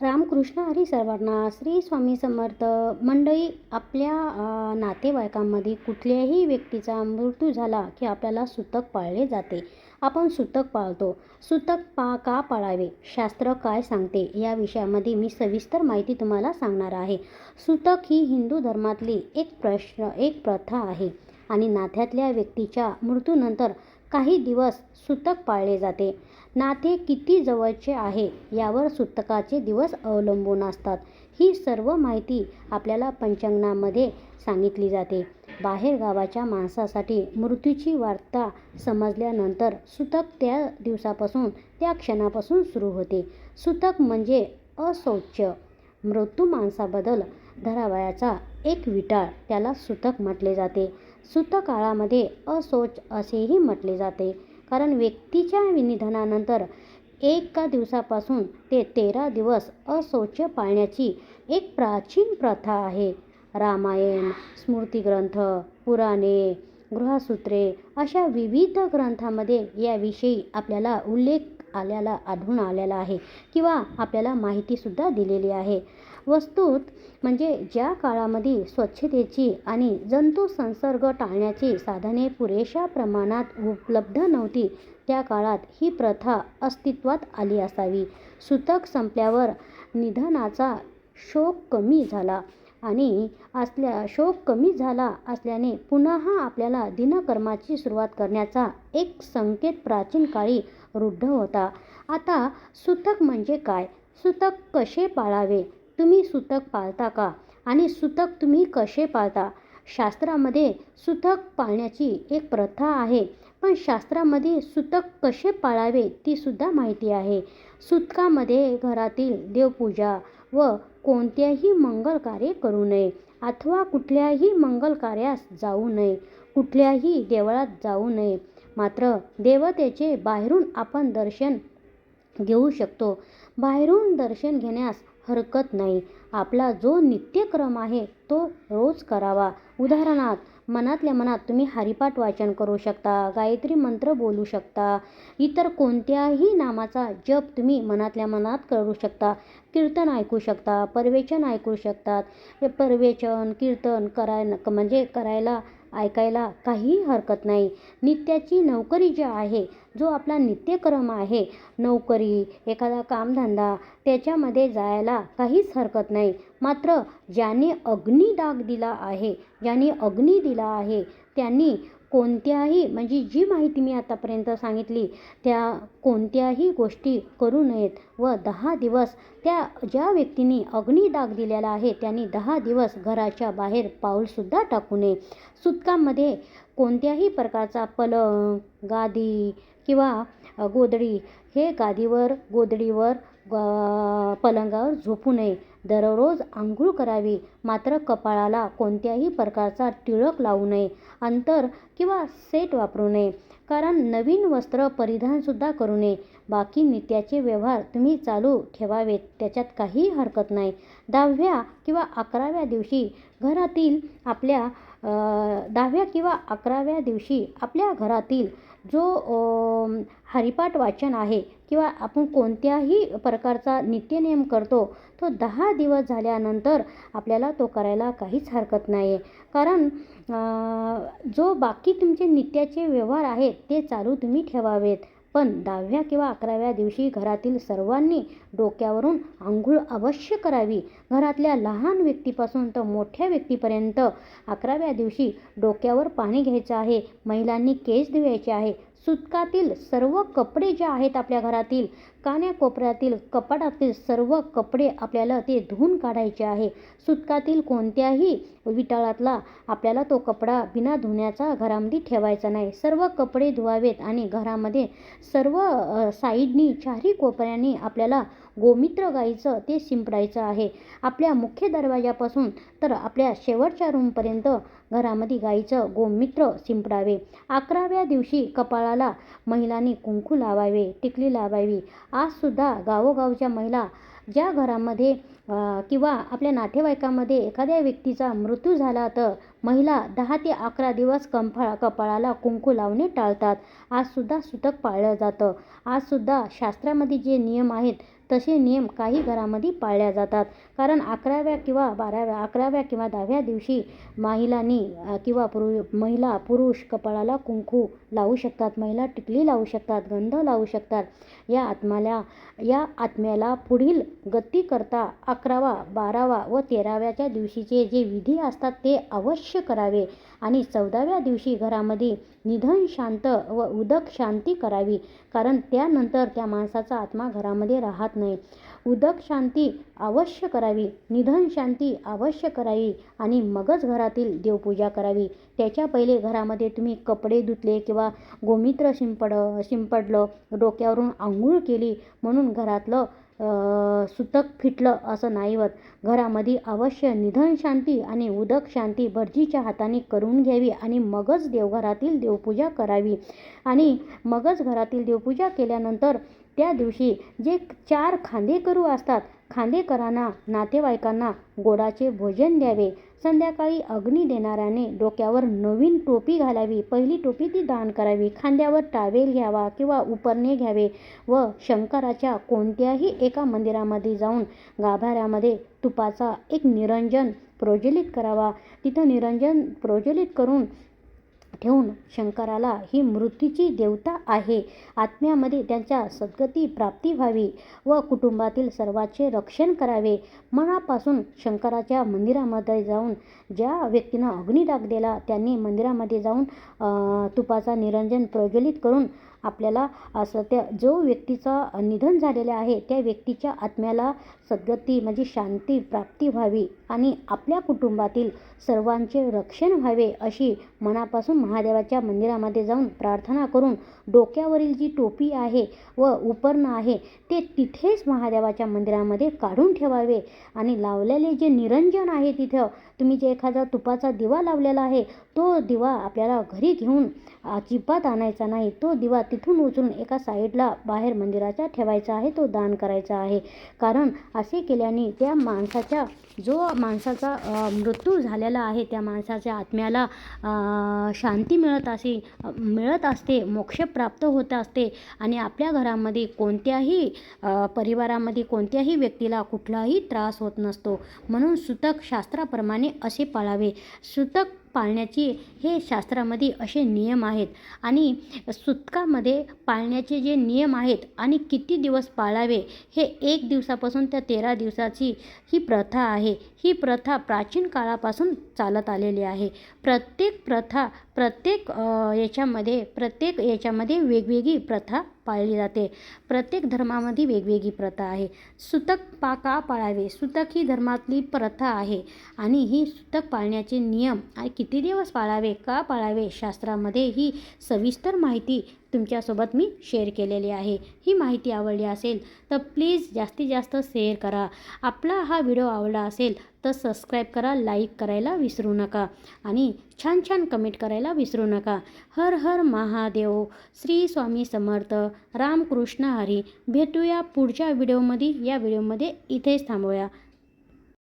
रामकृष्ण हरी सर्वांना श्री स्वामी समर्थ मंडळी आपल्या नातेवाईकांमध्ये कुठल्याही व्यक्तीचा मृत्यू झाला की आपल्याला सुतक पाळले जाते. आपण सुतक पाळतो. सुतक पा का पाळावे? शास्त्र काय सांगते? या विषयामध्ये मी सविस्तर माहिती तुम्हाला सांगणार आहे. सुतक ही हिंदू धर्मातली एक प्रश्न एक प्रथा आहे आणि नात्यातल्या व्यक्तीच्या मृत्यूनंतर काही दिवस सुतक पाळले जाते. नाते किती जवळचे आहे यावर सुतकाचे दिवस अवलंबून असतात. ही सर्व माहिती आपल्याला पंचांगणामध्ये सांगितली जाते. बाहेर गावाच्या माणसासाठी मृत्यूची वार्ता समजल्यानंतर सुतक त्या दिवसापासून त्या क्षणापासून सुरू होते. सुतक म्हणजे अशौच मृत्यू माणसाबद्दल धरावयाचा एक विटाळ त्याला सुतक म्हटले जाते. सुतकाळामध्ये अशौच असेही म्हटले जाते. कारण व्यक्तीच्या निधनानंतर एका दिवसापासून ते तेरा दिवस अशौच पाळण्याची एक प्राचीन प्रथा आहे. रामायण स्मृतिग्रंथ पुराणे गृहसूत्रे अशा विविध ग्रंथामध्ये याविषयी आपल्याला उल्लेख आल्याला आढळून आलेला आहे किंवा आपल्याला माहितीसुद्धा दिलेली आहे. वस्तूत म्हणजे ज्या काळामध्ये स्वच्छतेची आणि जंतू संसर्ग टाळण्याची साधने पुरेशा प्रमाणात उपलब्ध नव्हती त्या काळात ही प्रथा अस्तित्वात आली असावी. सुतक संपल्यावर निधनाचा शोक कमी झाला आणि असल्या शोक कमी झाला असल्याने पुन्हा आपल्याला दिनकर्माची सुरुवात करण्याचा एक संकेत प्राचीन काळी रूढ होता. आता सुतक म्हणजे काय? सुतक कसे पाळावे? तुम्ही सुतक पाळता का? आणि सुतक तुम्ही कसे पाळता? शास्त्रामध्ये सुतक पाळण्याची एक प्रथा आहे पण शास्त्रामध्ये सुतक कसे पाळावे ती सुद्धा माहिती आहे. सुतकामध्ये घरातील देवपूजा व कोणत्याही मंगल कार्य करू नये अथवा कुठल्याही मंगल कार्यास जाऊ नये कुठल्याही देवळात जाऊ नये. मात्र देवतेचे बाहेरून आपण दर्शन घेऊ शकतो. बाहेरून दर्शन घेण्यास हरकत नाही. आपला जो नित्यक्रम आहे तो रोज करावा. उदाहरणार्थ मनातल्या मनात तुम्ही हरिपाठ वाचन करू शकता गायत्री मंत्र बोलू शकता इतर कोणत्याही नामाचा जप तुम्ही मनातल्या मनात करू शकता कीर्तन ऐकू शकता परवेचन ऐकू शकतात परवेचन कीर्तन कराय म्हणजे करायला ऐकायला काहीही हरकत नाही. नित्याची नोकरी जी आहे जो आपला नित्यक्रम आहे नोकरी एखादा कामधंदा त्याच्यामध्ये जायला काहीच हरकत नाही. मात्र ज्याने अग्निडाग दिला आहे ज्याने अग्नी दिला आहे त्यांनी कोणत्याही म्हणजे जी माहिती मी आतापर्यंत सांगितली त्या कोणत्याही गोष्टी करू नयेत व दहा दिवस त्या ज्या व्यक्तीने अग्निदाग दिलेला आहे त्यांनी दहा दिवस घराच्या बाहेर पाऊलसुद्धा टाकू नये. सुतकामध्ये कोणत्याही प्रकारचा पलंग गादी किंवा गोदडी हे गादीवर गोदडीवर पलंगावर झोपू नये. दररोज आंघोळ करावी. मात्र कपाळाला कोणत्याही प्रकारचा टिळक लावू नये. अंतर किंवा सेट वापरू नये. कारण नवीन वस्त्र परिधानसुद्धा करू नये. बाकी नित्याचे व्यवहार तुम्ही चालू ठेवावेत. त्याच्यात काही हरकत नाही. दहाव्या किंवा अकराव्या दिवशी घरातील आपल्या दहाव्या किंवा अकराव्या दिवशी आपल्या घरातील जो हरिपाठ वाचन आहे किंवा आपण कोणत्याही प्रकारचा नित्यनियम करतो तो दहा दिवस झाल्यानंतर आपल्याला तो करायला काहीच हरकत नाही आहे कारण जो बाकी तुमचे नित्याचे व्यवहार आहेत ते चालू तुम्ही ठेवावेत. पण दहाव्या किंवा अकराव्या दिवशी घरातील सर्वांनी डोक्यावरून आंघोळ अवश्य करावी. घरातल्या लहान व्यक्तीपासून तर मोठ्या व्यक्तीपर्यंत अकराव्या दिवशी डोक्यावर पाणी घ्यायचं आहे. महिलांनी केस धुवायचे आहे. सुतकातील सर्व कपडे जे आहेत आपल्या घरातील कान्याकोपऱ्यातील कपाटातील सर्व कपडे आपल्याला ते धुवून काढायचे आहे. सुतकातील कोणत्याही विटाळातला आपल्याला तो कपडा बिना धुण्याचा घरामध्ये ठेवायचा नाही. सर्व कपडे धुवावेत आणि घरामध्ये सर्व साईडनी चारही कोपऱ्यांनी आपल्याला गोमित्र गाईचं ते शिंपडायचं आहे. आपल्या मुख्य दरवाजापासून तर आपल्या शेवटच्या रूमपर्यंत घरामध्ये गाईचं गोमित्र शिंपडावे. अकराव्या दिवशी कपाळाला महिलांनी कुंकू लावावे टिकली लावावी. आजसुद्धा गावोगावच्या महिला ज्या घरामध्ये किंवा आपल्या नातेवाईकामध्ये एखाद्या व्यक्तीचा मृत्यू झाला तर महिला दहा ते अकरा दिवस कंफा कपाळाला कुंकू लावणे टाळतात. आजसुद्धा सुतक पाळलं जातं. आजसुद्धा शास्त्रामध्ये जे नियम आहेत तसे नियम काही घरामध्ये पाळल्या जातात. कारण अकराव्या किंवा बाराव्या अकराव्या किंवा दहाव्या दिवशी महिलांनी किंवा पुरु महिला पुरुष कपाळाला कुंकू लावू शकतात महिला टिकली लावू शकतात गंध लावू शकतात. या आत्म्याला या आत्म्याला पुढील गती करता अकरावा बारावा व तेराव्याच्या दिवशीचे जे विधी असतात ते अवश्य करावे आणि चौदाव्या दिवशी घरामध्ये निधन शांत व उदक शांती करावी. कारण त्यानंतर त्या माणसाचा आत्मा घरामध्ये राहत नाही. उदक शांती अवश्य करावी निधन शांती अवश्य करावी आणि मगच घरातील देवपूजा करावी. त्याच्या पहिले घरामध्ये तुम्ही कपडे धुतले किंवा गोमित्र शिंपड शिंपडलं डोक्यावरून आंघोळ केली म्हणून घरातलं सुतक फिटलं असं नाही होत. घरामध्ये अवश्य निधन शांती आणि उदक शांती भटजीच्या हाताने करून घ्यावी आणि मगच देवघरातील देवपूजा करावी. आणि मगच घरातील देवपूजा केल्यानंतर त्या दिवशी जे चार खांदेकरू असतात खांदेकरांना नातेवाईकांना गोडाचे भोजन द्यावे. संध्याकाळी अग्नी देणाऱ्याने डोक्यावर नवीन टोपी घालावी. पहिली टोपी ती दान करावी. खांद्यावर टावेल घ्यावा किंवा उपरणे घ्यावे व शंकराच्या कोणत्याही एका मंदिरामध्ये जाऊन गाभाऱ्यामध्ये तुपाचा एक निरंजन प्रज्वलित करावा. तिथं निरंजन प्रज्वलित करून ठेवून शंकराला ही मृत्यूची देवता आहे. आत्म्यामध्ये त्यांच्या सद्गती प्राप्ती व्हावी व कुटुंबातील सर्वाचे रक्षण करावे. मनापासून शंकराच्या मंदिरामध्ये जाऊन ज्या व्यक्तीनं अग्निडाग दिला त्यांनी मंदिरामध्ये जाऊन तुपाचा निरंजन प्रज्वलित करून आपल्याला असं त्या जो व्यक्तीचा निधन झालेलं आहे त्या व्यक्तीच्या आत्म्याला सद्गती म्हणजे शांती प्राप्ती व्हावी आणि आपल्या कुटुंबातील सर्वांचे रक्षण व्हावे अशी मनापासून महादेवाच्या मंदिरामध्ये जाऊन प्रार्थना करून डोक्यावरील जी टोपी आहे व उपर्ण आहे ते तिथेच महादेवाच्या मंदिरामध्ये काढून ठेवावे आणि लावलेले जे निरंजन आहे तिथं तुम्ही जे एखादा तुपाचा दिवा लावलेला आहे तो दिवा आपल्याला घरी घेऊन अजिबात आणायचा नाही. तो दिवा तिथून उचलून एका साईडला बाहेर मंदिराच्या ठेवायचा आहे. तो दान करायचा आहे. कारण असे केल्याने त्या माणसाच्या जो माणसाचा मृत्यू झालेला आहे त्या माणसाच्या आत्म्याला शांती मिळत असे मिळत असते मोक्ष प्राप्त होत असते. आणि आपल्या घरामध्ये कोणत्याही परिवारामध्ये कोणत्याही व्यक्तीला कुठलाही त्रास होत नसतो. म्हणून सुतक शास्त्राप्रमाणे असे पाळावे. सुतक पाळण्याची हे शास्त्रामध्ये असे नियम आहेत. आणि सुतकामध्ये पाळण्याचे जे नियम आहेत आणि किती दिवस पाळावे हे एक दिवसापासून त्या तेरा दिवसाची ही प्रथा आहे. ही प्रथा प्राचीन काळापासून चालत आलेली आहे. प्रत्येक प्रथा प्रत्येक याच्यामध्ये प्रत्येक याच्यामध्ये वेगवेगळी प्रथा पाळली जाते. प्रत्येक धर्मामध्ये वेगवेगळी प्रथा आहे. सुतक पा का पाळावे. सुतक ही धर्मातली प्रथा आहे. आणि ही सुतक पाळण्याचे नियम आणि किती दिवस पाळावे का पाळावे शास्त्रामध्ये ही सविस्तर माहिती तुमच्यासोबत मी शेअर केलेली आहे. ही माहिती आवडली असेल तर प्लीज जास्तीत जास्त शेअर करा. आपला हा व्हिडिओ आवडला असेल तर सबस्क्राईब करा लाईक करायला विसरू नका आणि छान छान कमेंट करायला विसरू नका. हर हर महादेव. श्री स्वामी समर्थ. रामकृष्ण हरी. भेटूया पुढच्या व्हिडिओमध्ये या व्हिडिओमध्ये इथेच थांबूया.